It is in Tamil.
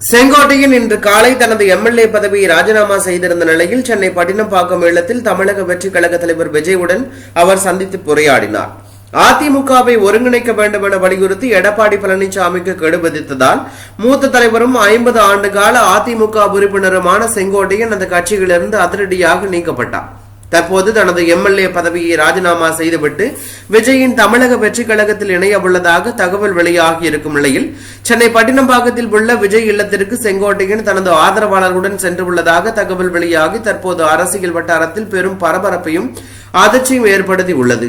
செங்கோட்டையில் இன்று காலை தனது எம்எல்ஏ பதவியை ராஜினாமா செய்திருந்த நிலையில் சென்னை பட்டினப்பாக்கம் இல்லத்தில் தமிழக வெற்றி கழக தலைவர் விஜயுடன் அவர் சந்தித்து உரையாடினார். அதிமுகவை ஒருங்கிணைக்க வேண்டும் என வலியுறுத்தி எடப்பாடி பழனிசாமிக்கு கெடு விதித்ததால் மூத்த தலைவரும் ஐம்பது ஆண்டு கால அதிமுக உறுப்பினருமான செங்கோட்டையன் அந்த கட்சியிலிருந்து அதிரடியாக நீக்கப்பட்டார். தற்போது தனது எம்எல்ஏ பதவியை ராஜினாமா செய்துவிட்டு விஜயின் தமிழக வெற்றிக் கழகத்தில் இணைய உள்ளதாக தகவல் வெளியாகி இருக்கும் நிலையில் சென்னை பட்டினம்பாக்கத்தில் உள்ள விஜய் இல்லத்திற்கு செங்கோட்டையன் தனது ஆதரவாளர்களுடன் சென்றுள்ளதாக தகவல் வெளியாகி தற்போது அரசியல் வட்டாரத்தில் பெரும் பரபரப்பையும் அதிர்ச்சியும் ஏற்படுத்தி உள்ளது